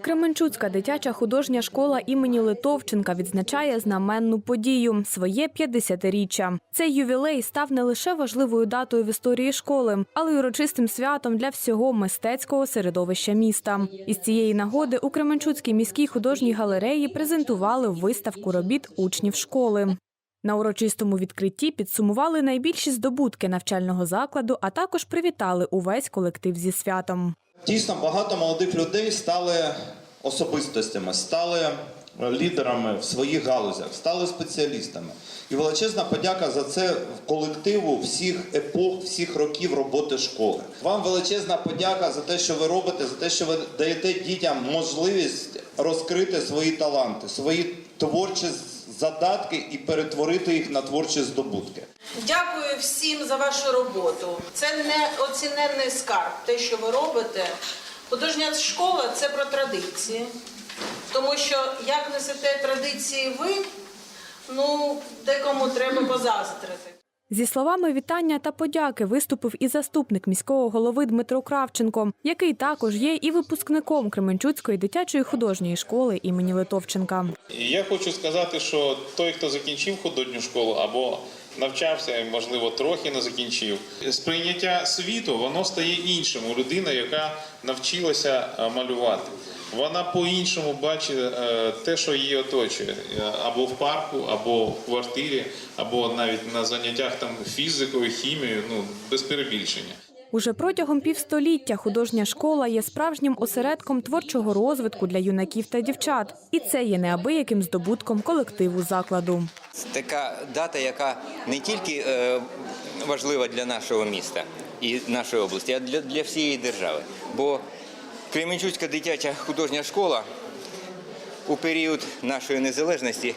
Кременчуцька дитяча художня школа імені Литовченка відзначає знаменну подію своє 50-річчя. Цей ювілей став не лише важливою датою в історії школи, але й урочистим святом для всього мистецького середовища міста. Із цієї нагоди у Кременчуцькій міській художній галереї презентували виставку робіт учнів школи. На урочистому відкритті підсумували найбільші здобутки навчального закладу, а також привітали увесь колектив зі святом. Дійсно, багато молодих людей стали особистостями, стали лідерами в своїх галузях, стали спеціалістами. І величезна подяка за це колективу всіх епох, всіх років роботи школи. Вам величезна подяка за те, що ви робите, за те, що ви даєте дітям можливість розкрити свої таланти, свої творчі задатки і перетворити їх на творчі здобутки. Дякую всім за вашу роботу. Це неоціненний скарб, те, що ви робите. Художня школа це про традиції. Тому що як несете традиції ви, ну декому треба позаздрити. Зі словами вітання та подяки виступив і заступник міського голови Дмитро Кравченко, який також є і випускником Кременчуцької дитячої художньої школи імені Литовченка. Я хочу сказати, що той, хто закінчив художню школу або навчався, і, можливо, трохи не закінчив, сприйняття світу воно стає іншим у людини, яка навчилася е, малювати. Вона по-іншому бачить е, те, що її оточує, Е, або в парку, або в квартирі, або навіть на заняттях там фізикою, хімією, ну без перебільшення. Уже протягом півстоліття художня школа є справжнім осередком творчого розвитку для юнаків та дівчат, і це є неабияким здобутком колективу закладу. Це така дата, яка не тільки е, важлива для нашого міста і нашої області, а для, для всієї держави. Бо Кременчуцька дитяча художня школа у період нашої незалежності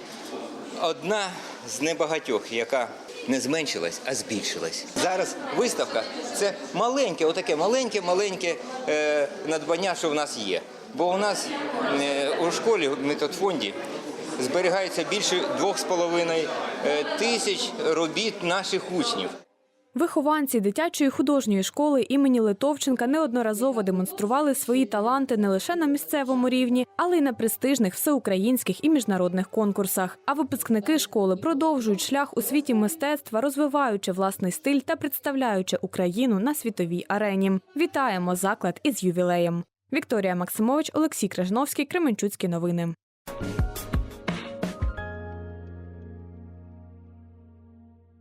одна з небагатьох, яка не зменшилась, а збільшилась. Зараз виставка це маленьке, отаке маленьке, маленьке е, надбання, що в нас є. Бо у нас е, у школі в методфонді зберігається більше 2,5 е, тисяч робіт наших учнів. Вихованці дитячої художньої школи імені Литовченка неодноразово демонстрували свої таланти не лише на місцевому рівні, але й на престижних всеукраїнських і міжнародних конкурсах. А випускники школи продовжують шлях у світі мистецтва, розвиваючи власний стиль та представляючи Україну на світовій арені. Вітаємо заклад із ювілеєм. Вікторія Максимович, Олексій Крижновський, Кременчуцькі новини.